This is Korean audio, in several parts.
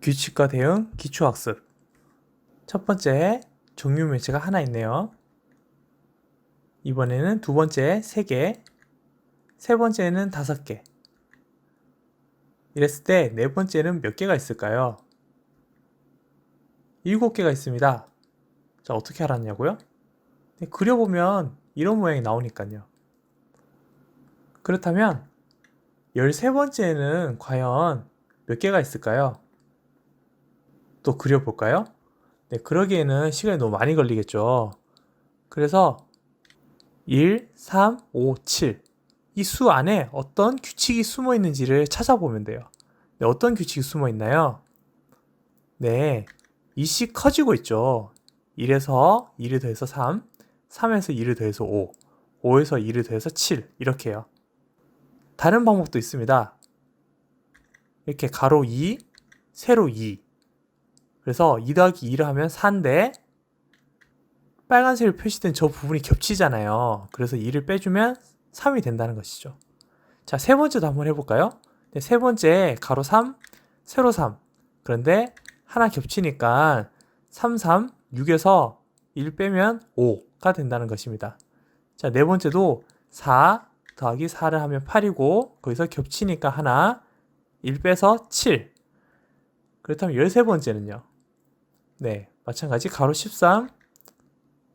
규칙과 대응 기초학습 첫 번째 종류 매체가 하나 있네요. 이번에는 두 번째 세 개, 세 번째는 다섯 개. 이랬을 때 네 번째는 몇 개가 있을까요? 일곱 개가 있습니다. 자, 어떻게 알았냐고요? 네, 그려보면 이런 모양이 나오니까요. 그렇다면 13번째는 과연 몇 개가 있을까요? 또 그려볼까요? 네, 그러기에는 시간이 너무 많이 걸리겠죠. 그래서 1, 3, 5, 7. 이 수 안에 어떤 규칙이 숨어 있는지를 찾아보면 돼요. 네, 어떤 규칙이 숨어 있나요? 네, 이씨 커지고 있죠. 1에서 2를 더해서 3, 3에서 2를 더해서 5, 5에서 2를 더해서 7 이렇게요. 다른 방법도 있습니다. 이렇게 가로 2, 세로 2. 그래서 2 더하기 2를 하면 4인데 빨간색으로 표시된 저 부분이 겹치잖아요. 그래서 2를 빼주면 3이 된다는 것이죠. 자, 세 번째도 한번 해볼까요? 네, 세 번째 가로 3, 세로 3. 그런데 하나 겹치니까 3, 3, 6에서 1 빼면 5가 된다는 것입니다. 자, 네 번째도 4 더하기 4를 하면 8이고 거기서 겹치니까 하나 1 빼서 7. 그렇다면 13번째는요. 네, 마찬가지 가로 13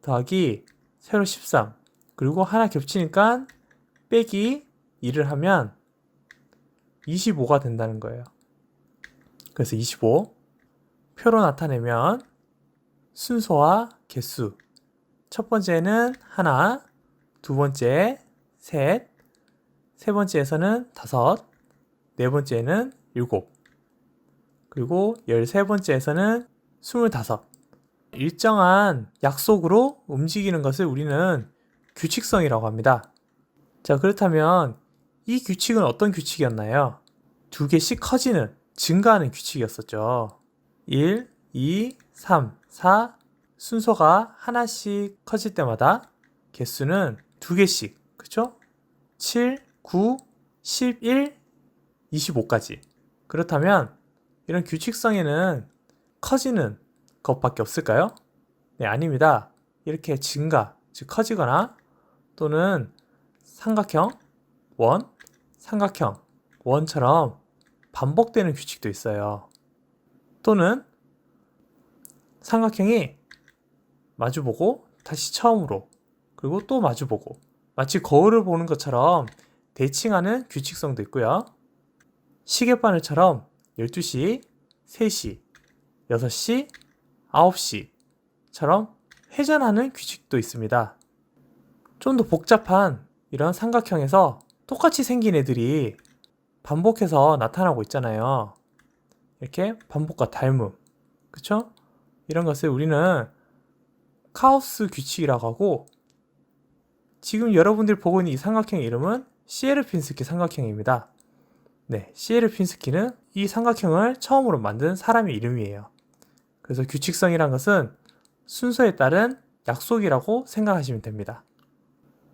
더하기 세로 13 그리고 하나 겹치니까 빼기 2를 하면 25가 된다는 거예요. 그래서 25 표로 나타내면 순서와 개수 첫 번째는 하나, 두 번째 셋, 세 번째에서는 다섯, 네 번째는 일곱, 그리고 열세 번째에서는 스물다섯. 일정한 약속으로 움직이는 것을 우리는 규칙성이라고 합니다. 자, 그렇다면 이 규칙은 어떤 규칙이었나요? 두 개씩 커지는, 증가하는 규칙이었었죠. 1, 2, 3, 4 순서가 하나씩 커질 때마다 개수는 두 개씩, 그쵸? 7, 9, 11, 25까지. 그렇다면 이런 규칙성에는 커지는 것밖에 없을까요? 네, 아닙니다. 이렇게 증가, 즉 커지거나 또는 삼각형, 원, 삼각형, 원처럼 반복되는 규칙도 있어요. 또는 삼각형이 마주보고 다시 처음으로 그리고 또 마주보고 마치 거울을 보는 것처럼 대칭하는 규칙성도 있고요. 시계바늘처럼 12시, 3시, 6시, 9시처럼 회전하는 규칙도 있습니다. 좀 더 복잡한 이런 삼각형에서 똑같이 생긴 애들이 반복해서 나타나고 있잖아요. 이렇게 반복과 닮음. 그쵸? 이런 것을 우리는 카오스 규칙이라고 하고 지금 여러분들이 보고 있는 이 삼각형 이름은 시에르핀스키 삼각형입니다. 네, 시에르핀스키는 이 삼각형을 처음으로 만든 사람의 이름이에요. 그래서 규칙성이란 것은 순서에 따른 약속이라고 생각하시면 됩니다.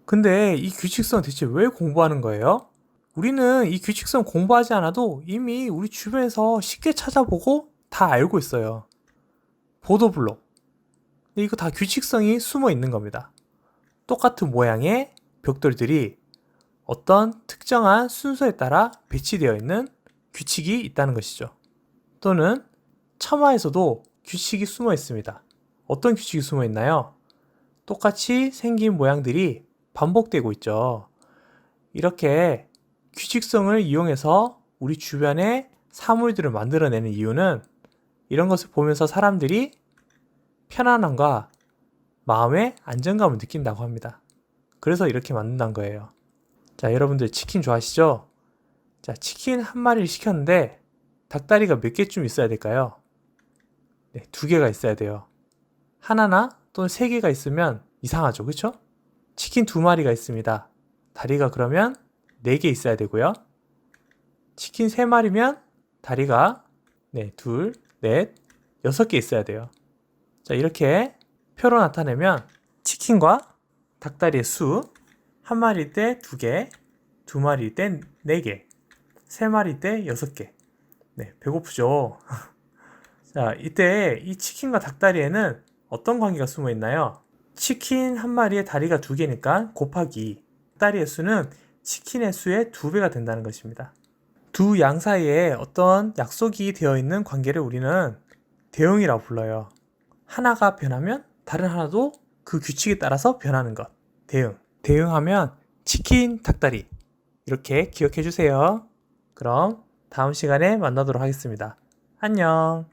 근데 이 규칙성 대체 왜 공부하는 거예요? 우리는 이 규칙성 공부하지 않아도 이미 우리 주변에서 쉽게 찾아보고 다 알고 있어요. 보도블록. 이거 다 규칙성이 숨어 있는 겁니다. 똑같은 모양의 벽돌들이 어떤 특정한 순서에 따라 배치되어 있는 규칙이 있다는 것이죠. 또는 첨화에서도 규칙이 숨어 있습니다. 어떤 규칙이 숨어 있나요? 똑같이 생긴 모양들이 반복되고 있죠. 이렇게 규칙성을 이용해서 우리 주변에 사물들을 만들어내는 이유는 이런 것을 보면서 사람들이 편안함과 마음의 안정감을 느낀다고 합니다. 그래서 이렇게 만든다는 거예요. 자, 여러분들 치킨 좋아하시죠? 자, 치킨 한 마리를 시켰는데 닭다리가 몇 개쯤 있어야 될까요? 네, 두 개가 있어야 돼요. 하나나 또는 세 개가 있으면 이상하죠. 그쵸? 치킨 두 마리가 있습니다. 다리가 그러면 네 개 있어야 되고요. 치킨 세 마리면 다리가 네, 둘, 넷, 여섯 개 있어야 돼요. 자, 이렇게 표로 나타내면 치킨과 닭다리의 수, 한 마리일 때 두 개, 두 마리일 때 네 개, 3마리 대 6개. 네, 배고프죠? 자, 이때 이 치킨과 닭다리에는 어떤 관계가 숨어 있나요? 치킨 한 마리에 다리가 두 개니까 곱하기 닭다리의 수는 치킨의 수의 두 배가 된다는 것입니다. 두 양 사이에 어떤 약속이 되어 있는 관계를 우리는 대응이라고 불러요. 하나가 변하면 다른 하나도 그 규칙에 따라서 변하는 것. 대응. 대응하면 치킨, 닭다리. 이렇게 기억해 주세요. 그럼 다음 시간에 만나도록 하겠습니다. 안녕.